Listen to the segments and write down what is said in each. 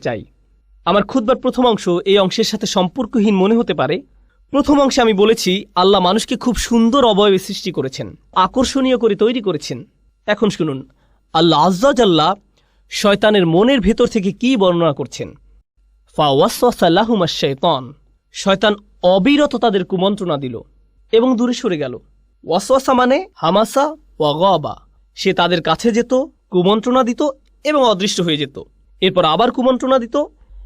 চাই। আমার খুদবার প্রথম অংশ এই অংশের সাথে সম্পর্কহীন মনে হতে পারে। প্রথম অংশে আমি বলেছি, আল্লাহ মানুষকে খুব সুন্দর অবয়বে সৃষ্টি করেছেন, আকর্ষণীয় করে তৈরি করেছেন। এখন শুনুন, আল্লাহ আজ্জাল্লাহ শয়তানের মনের ভেতর থেকে কি বর্ণনা করছেন? ফাওয়াসাল্লাহুমা শৈতান শয়তান অবিরত তাদের কুমন্ত্রণা দিল এবং দূরে সরে গেল। ওয়াসওয়াসা মানে হামাসা ওয়া ওয়াগবা সে তাদের কাছে যেত, কুমন্ত্রণা দিত এবং অদৃশ্য হয়ে যেত। এরপর আবার কুমন্ত্রণা দিত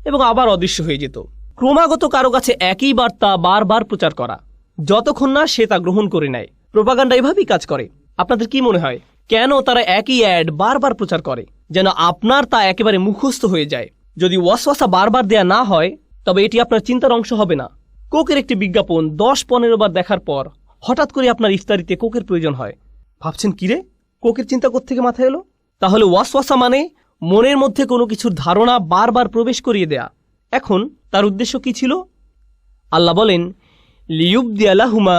এবং আবার অদৃশ্য হয়ে যেত। ক্রমাগত কারও কাছে একই বার্তা বারবার প্রচার করা। যতক্ষণ না সে তা গ্রহণ করে নেয়। প্রোপাগান্ডা এভাবেই কাজ করে। আপনাদের কি মনে হয়, কেন তারা একই অ্যাড বারবার প্রচার করে, যেন আপনার তা একেবারে মুখস্থ হয়ে যায়? যদি ওয়াসওয়াসা বারবার দেয়া না হয়, তবে এটি আপনার চিন্তার অংশ হবে না। কোকের একটি বিজ্ঞাপন দশ পনেরো বার দেখার পর হঠাৎ করে আপনার ইফতারিতে কোকের প্রয়োজন হয়। ভাবছেন কিরে কোকের চিন্তা থেকে মাথায় এলো? তাহলে ওয়াসওয়াসা মানে মনের মধ্যে কোনো কিছুর ধারণা বারবার প্রবেশ করিয়ে দেয়া। এখন তার উদ্দেশ্য কি ছিল? আল্লাহ বলেন লিউবদিয়ালাহুমা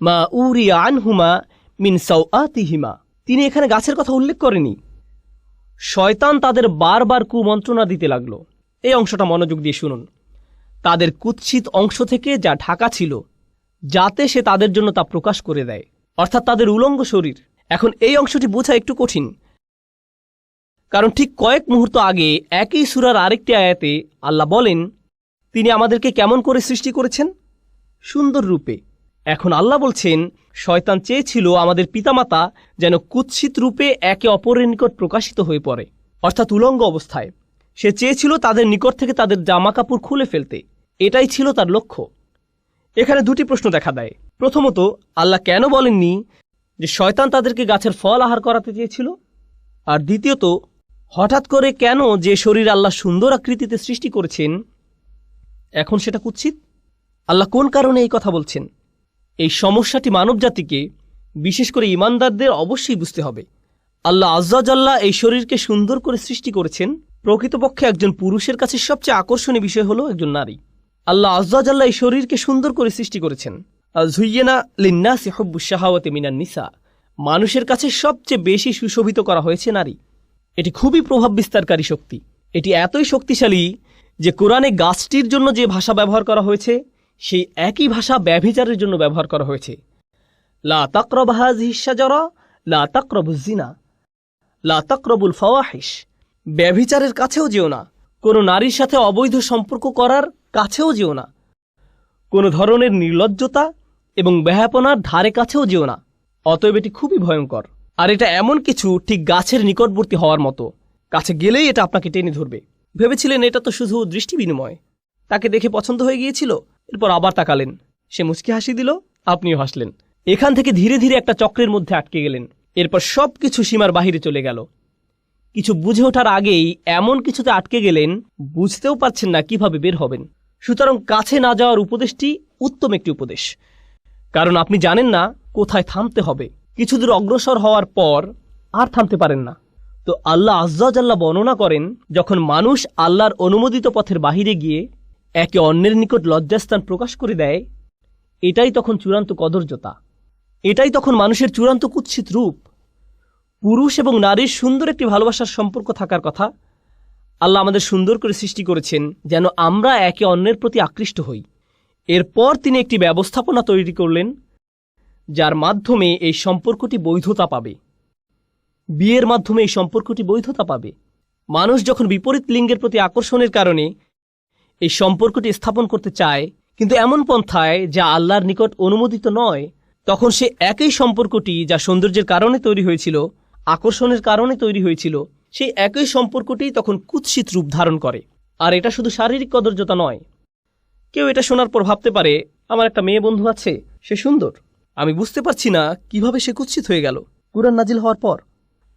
মা উরিয়া আনহুমা মিন সাউআতিহিমা তিনি এখানে গাছের কথা উল্লেখ করেনি শয়তান তাদের বারবার কুমন্ত্রণা দিতে লাগল। এই অংশটা মনোযোগ দিয়ে শুনুন। তাদের কুৎসিত অংশ থেকে যা ঢাকা ছিল, যাতে সে তাদের জন্য তা প্রকাশ করে দেয়। অর্থাৎ তাদের উলঙ্গ শরীর। এখন এই অংশটি বোঝা একটু কঠিন। কারণ ঠিক কয়েক মুহূর্ত আগে একই সুরার আরেকটি আয়াতে আল্লাহ বলেন, তিনি আমাদেরকে কেমন করে সৃষ্টি করেছেন? সুন্দর রূপে। এখন আল্লাহ বলছেন, শয়তান চেয়েছিল আমাদের পিতামাতা যেন কুৎসিত রূপে একে অপরের নিকট প্রকাশিত হয়ে পড়ে, অর্থাৎ উলঙ্গ অবস্থায়। সে চেয়েছিল তাদের নিকট থেকে তাদের জামা কাপড় খুলে ফেলতে। এটাই ছিল তার লক্ষ্য। এখানে দুটি প্রশ্ন দেখা দেয়। প্রথমত, আল্লাহ কেন বলেননি যে শয়তান তাদেরকে গাছের ফল আহার করাতে চেয়েছিল? আর দ্বিতীয়ত হঠাৎ করে কেন যে শরীর আল্লাহ সুন্দর আকৃতিতে সৃষ্টি করেছেন, এখন সেটা কুৎসিত? আল্লাহ কোন কারণে এই কথা বলছেন? এই সমস্যাটি মানবজাতিকে, বিশেষ করে ইমানদারদের অবশ্যই বুঝতে হবে। আল্লাহ আজ্জাজাল্লাহ এই শরীরকে সুন্দর করে সৃষ্টি করেছেন। প্রকৃতপক্ষে একজন পুরুষের কাছে সবচেয়ে আকর্ষণীয় বিষয় হলো একজন নারী। আল্লাহ আজ্জাজাল্লাহ এই শরীরকে সুন্দর করে সৃষ্টি করেছেন। ঝুইয়েনা লিন্না সেহব্বুসাহাওয়াতে মিনান নিসা। মানুষের কাছে সবচেয়ে বেশি সুশোভিত করা হয়েছে নারী। এটি খুবই প্রভাব বিস্তারকারী শক্তি। এটি এতই শক্তিশালী যে কোরআনে গাছটির জন্য যে ভাষা ব্যবহার করা হয়েছে, সেই একই ভাষা ব্যভিচারের জন্য ব্যবহার করা হয়েছে। লা তাকরব হাজিসাজরা লা তাকরবুজিনা লা তাকরবুল ফওয়াহিস ব্যভিচারের কাছেও যেও না। কোনো নারীর সাথে অবৈধ সম্পর্ক করার কাছেও যেও না। কোনো ধরনের নির্লজ্জতা এবং ব্যাহাপনার ধারে কাছেও যেও না। অতএব এটি খুবই ভয়ঙ্কর। আর এটা এমন কিছু ঠিক গাছের নিকটবর্তী হওয়ার মতো। কাছে গেলেই এটা আপনাকে টেনে ধরবে। ভেবেছিলেন এটা তো শুধু দৃষ্টি বিনিময়। তাকে দেখে পছন্দ হয়ে গিয়েছিল, এরপর আবার তাকালেন। সে মুচকি হাসি দিল, আপনিও হাসলেন। এখান থেকে ধীরে ধীরে একটা চক্রের মধ্যে আটকে গেলেন। এরপর সব কিছু সীমার বাহিরে চলে গেল। কিছু বুঝে ওঠার আগেই এমন কিছুতে আটকে গেলেন, বুঝতেও পারছেন না কীভাবে বের হবেন। সুতরাং কাছে না যাওয়ার উপদেশটি উত্তম একটি উপদেশ। কারণ আপনি জানেন না কোথায় থামতে হবে। কিছু দূর অগ্রসর হওয়ার পর আর থামতে পারেন না। তো আল্লাহ আজ্জাল্লাহ বর্ণনা করেন, যখন মানুষ আল্লাহর অনুমোদিত পথের বাহিরে গিয়ে একে অন্যের নিকট লজ্জাস্থান প্রকাশ করে দেয়, এটাই তখন চূড়ান্ত কদর্যতা। এটাই তখন মানুষের চূড়ান্ত কুৎসিত রূপ। পুরুষ এবং নারীর সুন্দর একটি ভালোবাসার সম্পর্ক থাকার কথা আল্লাহ আমাদের সুন্দর করে সৃষ্টি করেছেন, যেন আমরা একে অন্যের প্রতি আকৃষ্ট হই। এরপর তিনি একটি ব্যবস্থাপনা তৈরি করলেন যার মাধ্যমে এই সম্পর্কটি বৈধতা পাবে। বিয়ের মাধ্যমে এই সম্পর্কটি বৈধতা পাবে। মানুষ যখন বিপরীত লিঙ্গের প্রতি আকর্ষণের কারণে এই সম্পর্কটি স্থাপন করতে চায়, কিন্তু এমন পন্থায় যা আল্লাহর নিকট অনুমোদিত নয়, তখন সে একই সম্পর্কটি যা সৌন্দর্যের কারণে তৈরি হয়েছিল, আকর্ষণের কারণে তৈরি হয়েছিল, সেই একই সম্পর্কটি তখন কুৎসিত রূপ ধারণ করে। আর এটা শুধু শারীরিক কদর্যতা নয়। কেউ এটা শোনার পর ভাবতে পারে, আমার একটা মেয়ে বন্ধু আছে, সে সুন্দর। আমি বুঝতে পারছি না কীভাবে সে কুৎসিত হয়ে গেল। কুরআন নাজিল হওয়ার পর?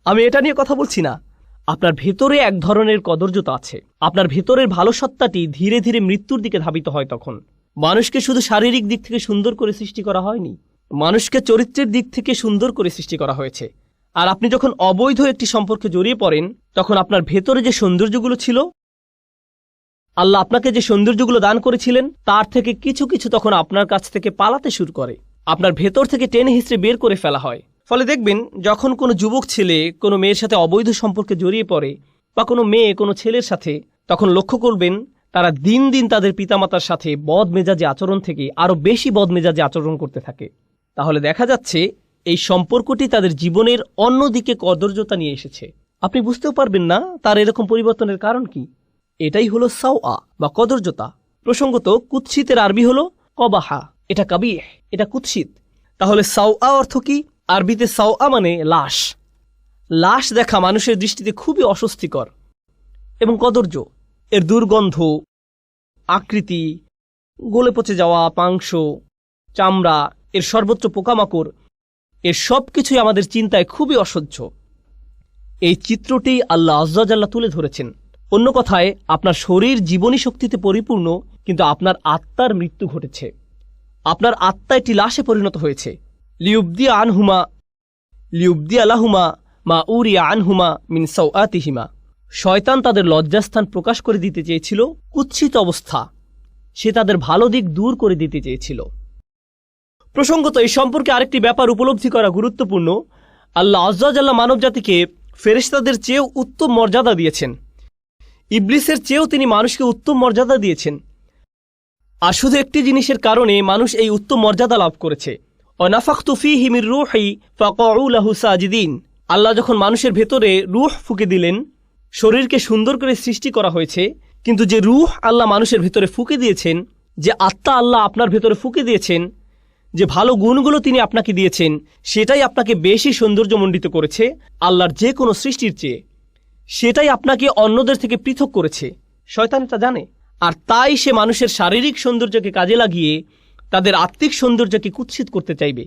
আমি এটা নিয়ে কথা বলছি না। আপনার ভেতরে এক ধরনের কদর্যতা আছে। আপনার ভেতরের ভালো সত্তাটি ধীরে ধীরে মৃত্যুর দিকে ধাবিত হয় তখন। মানুষকে শুধু শারীরিক দিক থেকে সুন্দর করে সৃষ্টি করা হয়নি মানুষকে চরিত্রের দিক থেকে সুন্দর করে সৃষ্টি করা হয়েছে। আর আপনি যখন অবৈধ একটি সম্পর্কে জড়িয়ে পড়েন তখন আপনার ভেতরে যে সৌন্দর্যগুলো ছিল আল্লাহ আপনাকে যে সৌন্দর্যগুলো দান করেছিলেন তার থেকে কিছু কিছু তখন আপনার কাছ থেকে পালাতে শুরু করে। আপনার ভেতর থেকে টেনে হিসড়ে বের করে ফেলা হয়। ফলে দেখবেন, যখন কোনো যুবক ছেলে কোনো মেয়ের সাথে অবৈধ সম্পর্কে জড়িয়ে পড়ে বা কোনো মেয়ে কোনো ছেলের সাথে, তখন লক্ষ্য করবেন, তারা দিন দিন তাদের পিতামাতার সাথে বদ মেজাজি আচরণ থেকে আরও বেশি বদ মেজাজি আচরণ করতে থাকে। তাহলে দেখা যাচ্ছে, এই সম্পর্কটি তাদের জীবনের অন্যদিকে কদর্যতা নিয়ে এসেছে। আপনি বুঝতেও পারবেন না, তার এরকম পরিবর্তনের কারণ কি? এটাই হলো সাউআ বা কদর্যতা। প্রসঙ্গত, কুৎসিতের আরবি হলো কবাহা। এটা কাবিহ এটা কুৎসিত। তাহলে সাউআ অর্থ কি? আরবিতে সাউআ মানে লাশ। লাশ দেখা মানুষের দৃষ্টিতে খুবই অস্বস্তিকর এবং কদর্য। এর দুর্গন্ধ, আকৃতি, গলে পচে যাওয়া মাংস, চামড়া, এর সর্বোচ্চ পোকামাকড়, এর সব কিছুই আমাদের চিন্তায় খুবই অসহ্য। এই চিত্রটি আল্লাহ আজ্জাল্লাহ তুলে ধরেছেন। অন্য কথায়, আপনার শরীর জীবনী শক্তিতে পরিপূর্ণ, কিন্তু আপনার আত্মার মৃত্যু ঘটেছে। আপনার আত্মা একটি লাশে পরিণত হয়েছে। লিউবদি আনহুমা লিউবদি আলাহুমা মা উরিয়া আনহুমা মিন সৌআতিহিমা শয়তান তাদের লজ্জাস্থান প্রকাশ করে দিতে চেয়েছিল, কুৎসিত অবস্থা। সে তাদের ভালো দিক দূর করে দিতে চেয়েছিল। প্রসঙ্গত, এই সম্পর্কে আরেকটি ব্যাপার উপলব্ধি করা গুরুত্বপূর্ণ। আল্লাহ আজ্জাল্লাহ মানবজাতিকে ফেরেশতাদের চেয়েও উত্তম মর্যাদা দিয়েছেন। ইবলিসের চেয়েও তিনি মানুষকে উত্তম মর্যাদা দিয়েছেন। আর শুধু একটি জিনিসের কারণে মানুষ এই উত্তম মর্যাদা লাভ করেছে। অনাফাক্তু ফি হিমির রুহি ফাকাউলাহু সাজিদিন। আল্লাহ যখন মানুষের ভেতরে রুহ ফুকে দিলেন, শরীরকে সুন্দর করে সৃষ্টি করা হয়েছে, কিন্তু যে রুহ আল্লাহ মানুষের ভেতরে ফুকে দিয়েছেন, যে আত্মা আল্লাহ আপনার ভেতরে ফুকে দিয়েছেন, যে ভালো গুণগুলো তিনি আপনাকে দিয়েছেন, সেটাই আপনাকে বেশি সৌন্দর্যমণ্ডিত করেছে আল্লাহর যে কোনো সৃষ্টির চেয়ে। সেটাই আপনাকে অন্যদের থেকে পৃথক করেছে। শয়তান এটা জানে। আর তাই সে মানুষের শারীরিক সৌন্দর্যকে কাজে লাগিয়ে তাদের আত্মিক সৌন্দর্যকে কুৎসিত করতে চাইবে।